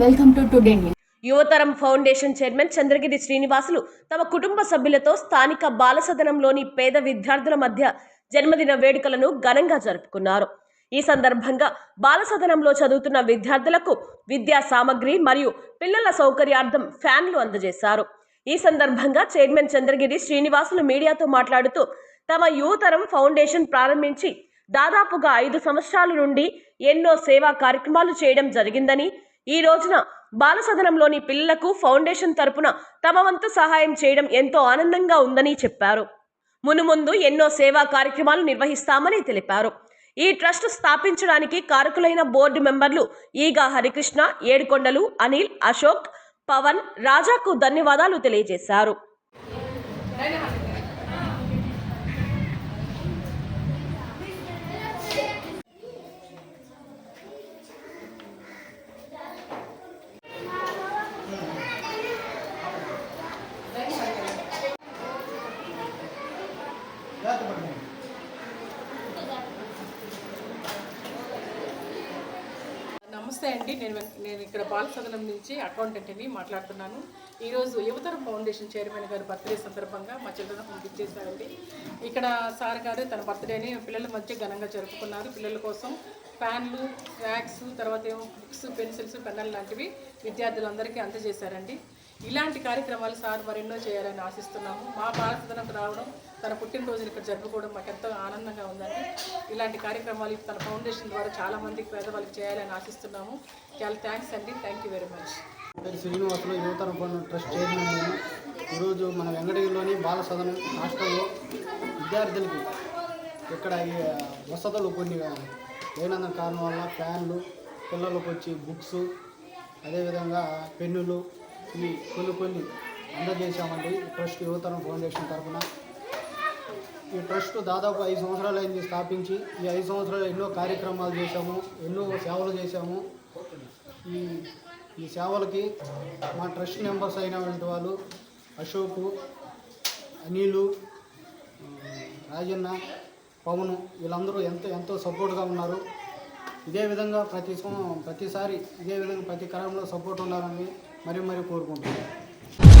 Today news. Yuvataram foundation chairman Chandragiri Srinivasulu తమ కుటుంబ సభ్యులతో స్థానిక బాలసదనంలోని పేద విద్యార్థుల మధ్య జన్మదిన వేడుకలను ఘనంగా జరుపుకున్నారు. ఈ సందర్భంగా బాలసదనంలో చదువుతున్న విద్యార్థులకు విద్యా సామగ్రి మరియు పిల్లల సౌకర్యార్థం ఫ్యాన్లు అందజేశారు. ఈ సందర్భంగా చైర్మన్ చంద్రగిరి శ్రీనివాసులు మీడియాతో మాట్లాడుతూ తమ యువతరం ఫౌండేషన్ ప్రారంభించి దాదాపుగా ఐదు సంవత్సరాల నుండి ఎన్నో సేవా కార్యక్రమాలు చేయడం జరిగిందని ఈ రోజున బాలసదనంలోని పిల్లలకు ఫౌండేషన్ తరపున తమ వంతు సహాయం చేయడం ఎంతో ఆనందంగా ఉందని చెప్పారు. మునుముందు ఎన్నో సేవా కార్యక్రమాలు నిర్వహిస్తామని తెలిపారు. ఈ ట్రస్ట్ స్థాపించడానికి కారకులైన బోర్డు మెంబర్లు ఈగా హరికృష్ణ ఏడుకొండలు అనిల్ అశోక్ పవన్ రాజాకు ధన్యవాదాలు తెలియజేశారు. నమస్తే అండి. నేను నేను ఇక్కడ బాలసదనం నుంచి అకౌంటెంట్ని మాట్లాడుతున్నాను. ఈరోజు యువతరం ఫౌండేషన్ చైర్మన్ గారి బర్త్డే సందర్భంగా మా చిల్డ్రన్ హోమ్కి ఇచ్చేసారండి ఇక్కడ సార్ గారు తన బర్త్డేని పిల్లల మధ్య ఘనంగా జరుపుకున్నారు. పిల్లల కోసం ఫ్యాన్లు స్నాక్స్ తర్వాత ఏమో బుక్స్ పెన్సిల్స్ పెన్నులు లాంటివి విద్యార్థులందరికీ అందజేశారండి. ఇలాంటి కార్యక్రమాలు సార్ మరెన్నో చేయాలని ఆశిస్తున్నాము. మా భారతదనకు రావడం తన పుట్టినరోజుని ఇక్కడ జరుపుకోవడం మాకు ఎంతో ఆనందంగా ఉందండి. ఇలాంటి కార్యక్రమాలు తన ఫౌండేషన్ ద్వారా చాలామంది పేదవాళ్ళకి చేయాలని ఆశిస్తున్నాము. చాలా థ్యాంక్స్ అండి. Thank you very much. పేరు శ్రీనివాసులు యువతరం ట్రస్ట్ చైర్మన్ నేను ఈరోజు మన వెంకటగిరిలోని బాల సదనం హాస్టల్లో విద్యార్థులకి ఇక్కడ వసతులు కొన్ని లేనంత కారణం వల్ల ఫ్యాన్లు పిల్లలకు వచ్చి బుక్స్ అదేవిధంగా పెన్నులు ఇవి కొన్ని కొన్ని అందజేశామండి. ట్రస్ట్ యువతరం ఫౌండేషన్ తరఫున. ఈ ట్రస్ట్ దాదాపు ఐదు సంవత్సరాలు అయింది స్థాపించి ఈ ఐదు సంవత్సరాలు ఎన్నో కార్యక్రమాలు చేశాము ఎన్నో సేవలు చేశాము. ఈ ఈ సేవలకి మా ట్రస్ట్ మెంబర్స్ అయినటువంటి వాళ్ళు అశోకు అనిలు రాజన్న పవను వీళ్ళందరూ ఎంతో ఎంతో సపోర్ట్గా ఉన్నారు. ఇదే విధంగా ప్రతి సం- ప్రతిసారి ఇదే విధంగా ప్రతి కాలంలో సపోర్ట్ ఉండాలని మరీ మరీ కోరుకుంటున్నాను.